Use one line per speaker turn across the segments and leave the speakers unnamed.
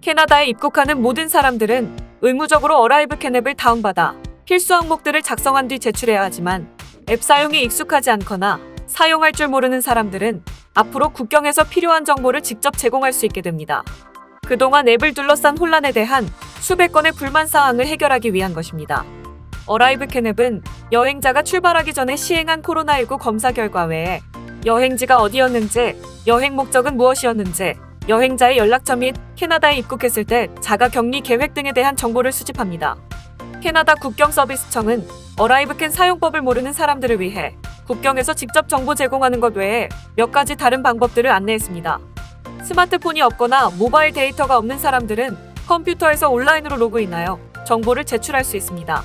캐나다에 입국하는 모든 사람들은 의무적으로 어라이브 캔앱을 다운받아 필수 항목들을 작성한 뒤 제출해야 하지만 앱 사용이 익숙하지 않거나 사용할 줄 모르는 사람들은 앞으로 국경에서 필요한 정보를 직접 제공할 수 있게 됩니다. 그동안 앱을 둘러싼 혼란에 대한 수백 건의 불만 사항을 해결하기 위한 것입니다. 어라이브 캔앱은 여행자가 출발하기 전에 시행한 코로나19 검사 결과 외에 여행지가 어디였는지, 여행 목적은 무엇이었는지, 여행자의 연락처 및 캐나다에 입국했을 때 자가 격리 계획 등에 대한 정보를 수집합니다. 캐나다 국경 서비스청은 어라이브 캔 사용법을 모르는 사람들을 위해 국경에서 직접 정보 제공하는 것 외에 몇 가지 다른 방법들을 안내했습니다. 스마트폰이 없거나 모바일 데이터가 없는 사람들은 컴퓨터에서 온라인으로 로그인하여 정보를 제출할 수 있습니다.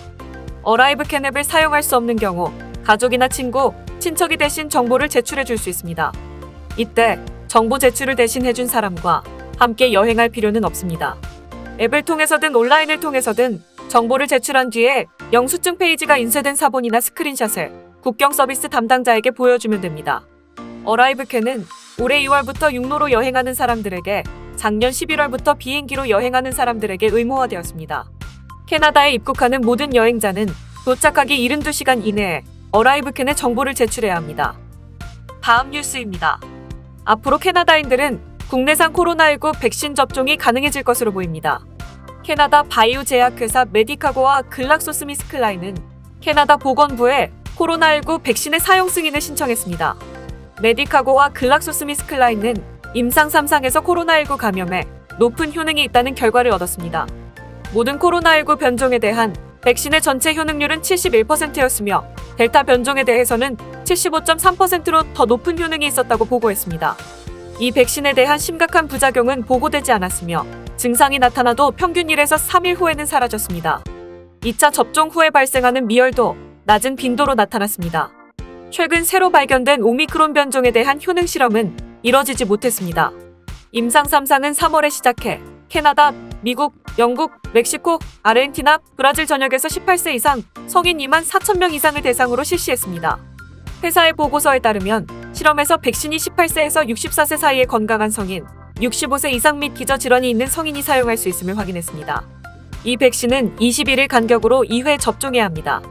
어라이브 캔 앱을 사용할 수 없는 경우 가족이나 친구, 친척이 대신 정보를 제출해 줄 수 있습니다. 이때 정보 제출을 대신 해준 사람과 함께 여행할 필요는 없습니다. 앱을 통해서든 온라인을 통해서든 정보를 제출한 뒤에 영수증 페이지가 인쇄된 사본이나 스크린샷을 국경 서비스 담당자에게 보여주면 됩니다. 어라이브 캔은 올해 2월부터 육로로 여행하는 사람들에게 작년 11월부터 비행기로 여행하는 사람들에게 의무화되었습니다. 캐나다에 입국하는 모든 여행자는 도착하기 72시간 이내에 어라이브 캔에 정보를 제출해야 합니다. 다음 뉴스입니다. 앞으로 캐나다인들은 국내산 코로나19 백신 접종이 가능해질 것으로 보입니다. 캐나다 바이오 제약회사 메디카고와 글락소스미스클라인은 캐나다 보건부에 코로나19 백신의 사용 승인을 신청했습니다. 메디카고와 글락소스미스클라인은 임상 3상에서 코로나19 감염에 높은 효능이 있다는 결과를 얻었습니다. 모든 코로나19 변종에 대한 백신의 전체 효능률은 71%였으며 델타 변종에 대해서는 75.3%로 더 높은 효능이 있었다고 보고했습니다. 이 백신에 대한 심각한 부작용은 보고되지 않았으며 증상이 나타나도 평균 1에서 3일 후에는 사라졌습니다. 2차 접종 후에 발생하는 미열도 낮은 빈도로 나타났습니다. 최근 새로 발견된 오미크론 변종에 대한 효능 실험은 이뤄지지 못했습니다. 임상 3상은 3월에 시작해 캐나다, 미국, 영국, 멕시코, 아르헨티나, 브라질 전역에서 18세 이상 성인 2만 4천 명 이상을 대상으로 실시했습니다. 회사의 보고서에 따르면 실험에서 백신이 18세에서 64세 사이의 건강한 성인, 65세 이상 및 기저 질환이 있는 성인이 사용할 수 있음을 확인했습니다. 이 백신은 21일 간격으로 2회 접종해야 합니다.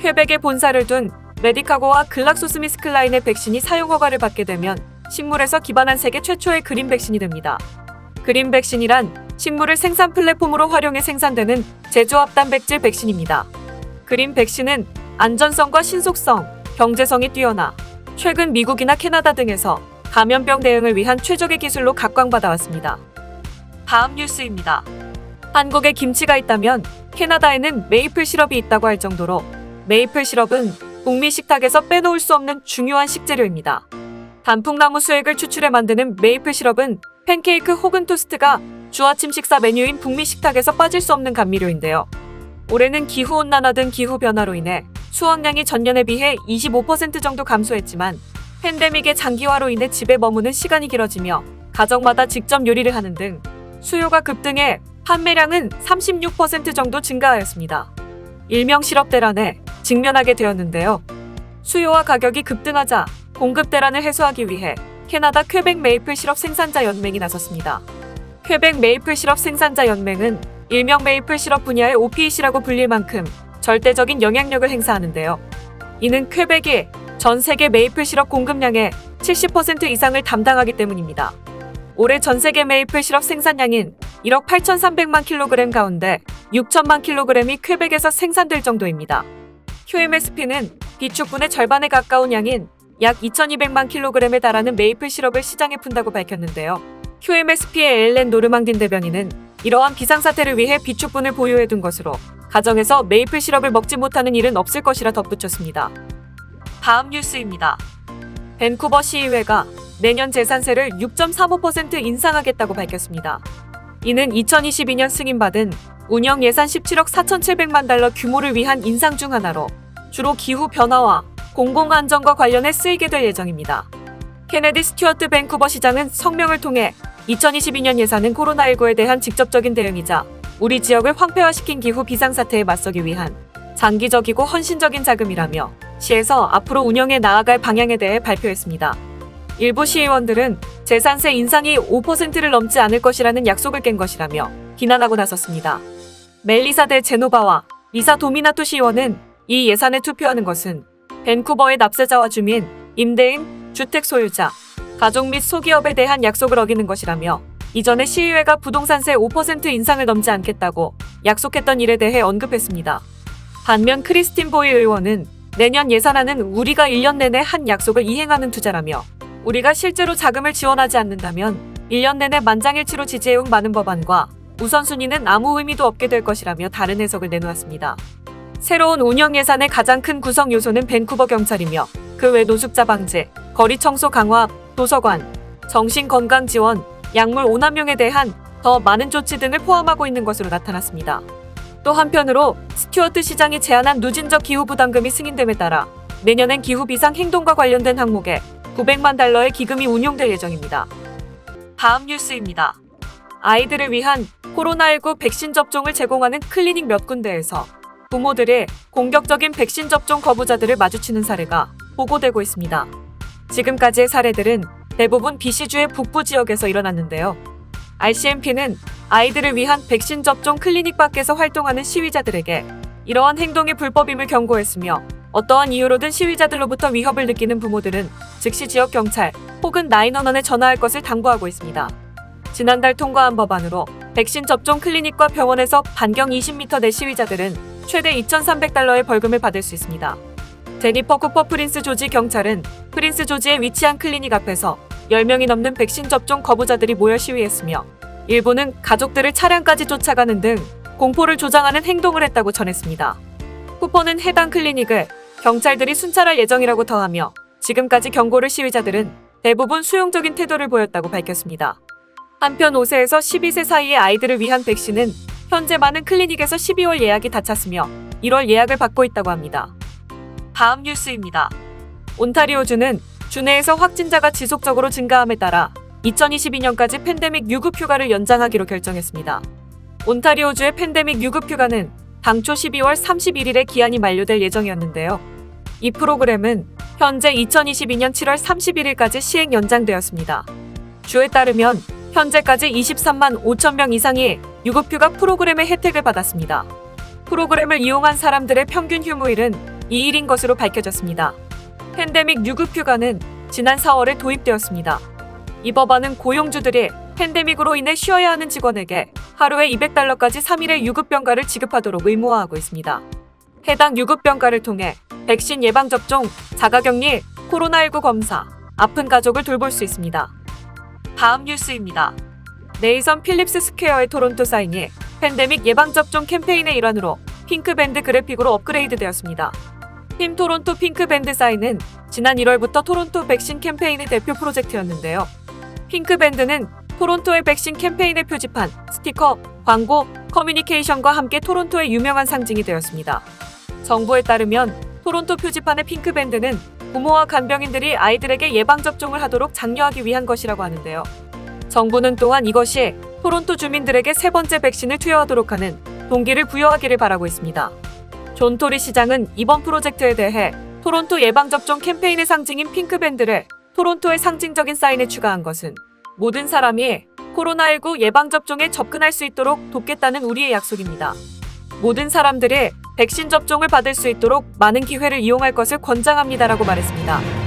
퀘벡에 본사를 둔 메디카고와 글락소스미스클라인의 백신이 사용 허가를 받게 되면 식물에서 기반한 세계 최초의 그린 백신이 됩니다. 그린 백신이란 식물을 생산 플랫폼으로 활용해 생산되는 제조합 단백질 백신입니다. 그린 백신은 안전성과 신속성, 경제성이 뛰어나 최근 미국이나 캐나다 등에서 감염병 대응을 위한 최적의 기술로 각광받아왔습니다. 다음 뉴스입니다. 한국에 김치가 있다면 캐나다에는 메이플 시럽이 있다고 할 정도로 메이플 시럽은 북미 식탁에서 빼놓을 수 없는 중요한 식재료입니다. 단풍나무 수액을 추출해 만드는 메이플 시럽은 팬케이크 혹은 토스트가 주 아침 식사 메뉴인 북미 식탁에서 빠질 수 없는 감미료인데요. 올해는 기후 온난화 등 기후 변화로 인해 수확량이 전년에 비해 25% 정도 감소했지만 팬데믹의 장기화로 인해 집에 머무는 시간이 길어지며 가정마다 직접 요리를 하는 등 수요가 급등해 판매량은 36% 정도 증가하였습니다. 일명 시럽 대란에 직면하게 되었는데요. 수요와 가격이 급등하자 공급 대란을 해소하기 위해 캐나다 퀘벡 메이플 시럽 생산자 연맹이 나섰습니다. 퀘벡 메이플 시럽 생산자 연맹은 일명 메이플 시럽 분야의 OPEC라고 불릴 만큼 절대적인 영향력을 행사하는데요. 이는 퀘벡이 전 세계 메이플 시럽 공급량의 70% 이상을 담당하기 때문입니다. 올해 전 세계 메이플 시럽 생산량인 1억 8,300만 킬로그램 가운데 6천만 킬로그램이 퀘벡에서 생산될 정도입니다. QMSP는 비축분의 절반에 가까운 양인 약 2,200만 킬로그램에 달하는 메이플 시럽을 시장에 푼다고 밝혔는데요. QMSP의 엘렌 노르망딘 대변인은 이러한 비상사태를 위해 비축분을 보유해둔 것으로 가정에서 메이플 시럽을 먹지 못하는 일은 없을 것이라 덧붙였습니다. 다음 뉴스입니다. 밴쿠버 시의회가 내년 재산세를 6.35% 인상하겠다고 밝혔습니다. 이는 2022년 승인받은 운영 예산 17억 4,700만 달러 규모를 위한 인상 중 하나로 주로 기후 변화와 공공 안전과 관련해 쓰이게 될 예정입니다. 케네디 스튜어트 밴쿠버 시장은 성명을 통해 2022년 예산은 코로나19에 대한 직접적인 대응이자 우리 지역을 황폐화시킨 기후 비상사태에 맞서기 위한 장기적이고 헌신적인 자금이라며 시에서 앞으로 운영해 나아갈 방향에 대해 발표했습니다. 일부 시의원들은 재산세 인상이 5%를 넘지 않을 것이라는 약속을 깬 것이라며 비난하고 나섰습니다. 멜리사 대 제노바와 리사 도미나토 시의원은 이 예산에 투표하는 것은 밴쿠버의 납세자와 주민, 임대인, 주택 소유자, 가족 및 소기업에 대한 약속을 어기는 것이라며 이전에 시의회가 부동산세 5% 인상을 넘지 않겠다고 약속했던 일에 대해 언급했습니다. 반면 크리스틴 보이 의원은 내년 예산안은 우리가 1년 내내 한 약속을 이행하는 투자라며 우리가 실제로 자금을 지원하지 않는다면 1년 내내 만장일치로 지지해온 많은 법안과 우선순위는 아무 의미도 없게 될 것이라며 다른 해석을 내놓았습니다. 새로운 운영 예산의 가장 큰 구성 요소는 밴쿠버 경찰이며 그 외 노숙자 방제, 거리 청소 강화, 도서관, 정신 건강 지원, 약물 오남용에 대한 더 많은 조치 등을 포함하고 있는 것으로 나타났습니다. 또 한편으로 스튜어트 시장이 제안한 누진적 기후 부담금이 승인됨에 따라 내년엔 기후 비상 행동과 관련된 항목에 900만 달러의 기금이 운용될 예정입니다. 다음 뉴스입니다. 아이들을 위한 코로나19 백신 접종을 제공하는 클리닉 몇 군데에서 부모들의 공격적인 백신 접종 거부자들을 마주치는 사례가 보고되고 있습니다. 지금까지의 사례들은 대부분 BC주의 북부 지역에서 일어났는데요. RCMP는 아이들을 위한 백신 접종 클리닉 밖에서 활동하는 시위자들에게 이러한 행동이 불법임을 경고했으며 어떠한 이유로든 시위자들로부터 위협을 느끼는 부모들은 즉시 지역 경찰 혹은 911에 전화할 것을 당부하고 있습니다. 지난달 통과한 법안으로 백신 접종 클리닉과 병원에서 반경 20m 내 시위자들은 최대 2,300달러의 벌금을 받을 수 있습니다. 제니퍼 쿠퍼 프린스 조지 경찰은 프린스 조지에 위치한 클리닉 앞에서 10명이 넘는 백신 접종 거부자들이 모여 시위했으며 일부는 가족들을 차량까지 쫓아가는 등 공포를 조장하는 행동을 했다고 전했습니다. 쿠퍼는 해당 클리닉을 경찰들이 순찰할 예정이라고 더하며 지금까지 경고를 시위자들은 대부분 수용적인 태도를 보였다고 밝혔습니다. 한편 5세에서 12세 사이의 아이들을 위한 백신은 현재 많은 클리닉에서 12월 예약이 다 찼으며 1월 예약을 받고 있다고 합니다. 다음 뉴스입니다. 온타리오주는 주내에서 확진자가 지속적으로 증가함에 따라 2022년까지 팬데믹 유급 휴가를 연장하기로 결정했습니다. 온타리오주의 팬데믹 유급 휴가는 당초 12월 31일에 기한이 만료될 예정이었는데요. 이 프로그램은 현재 2022년 7월 31일까지 시행 연장되었습니다. 주에 따르면 현재까지 23만 5천 명 이상이 유급휴가 프로그램의 혜택을 받았습니다. 프로그램을 이용한 사람들의 평균 휴무일은 2일인 것으로 밝혀졌습니다. 팬데믹 유급휴가는 지난 4월에 도입되었습니다. 이 법안은 고용주들이 팬데믹으로 인해 쉬어야 하는 직원에게 하루에 200달러까지 3일의 유급병가를 지급하도록 의무화하고 있습니다. 해당 유급병가를 통해 백신 예방접종, 자가격리, 코로나19 검사, 아픈 가족을 돌볼 수 있습니다. 다음 뉴스입니다. 네이선 필립스 스퀘어의 토론토 사인이 팬데믹 예방접종 캠페인의 일환으로 핑크밴드 그래픽으로 업그레이드 되었습니다. 팀 토론토 핑크밴드 사인은 지난 1월부터 토론토 백신 캠페인의 대표 프로젝트였는데요. 핑크밴드는 토론토의 백신 캠페인의 표지판, 스티커, 광고, 커뮤니케이션과 함께 토론토의 유명한 상징이 되었습니다. 정부에 따르면 토론토 표지판의 핑크밴드는 부모와 간병인들이 아이들에게 예방접종을 하도록 장려하기 위한 것이라고 하는데요. 정부는 또한 이것이 토론토 주민들에게 세 번째 백신을 투여하도록 하는 동기를 부여하기를 바라고 있습니다. 존 토리 시장은 이번 프로젝트에 대해 토론토 예방접종 캠페인의 상징인 핑크밴드를 토론토의 상징적인 사인에 추가한 것은 모든 사람이 코로나19 예방접종에 접근할 수 있도록 돕겠다는 우리의 약속입니다. 모든 사람들이 백신 접종을 받을 수 있도록 많은 기회를 이용할 것을 권장합니다라고 말했습니다.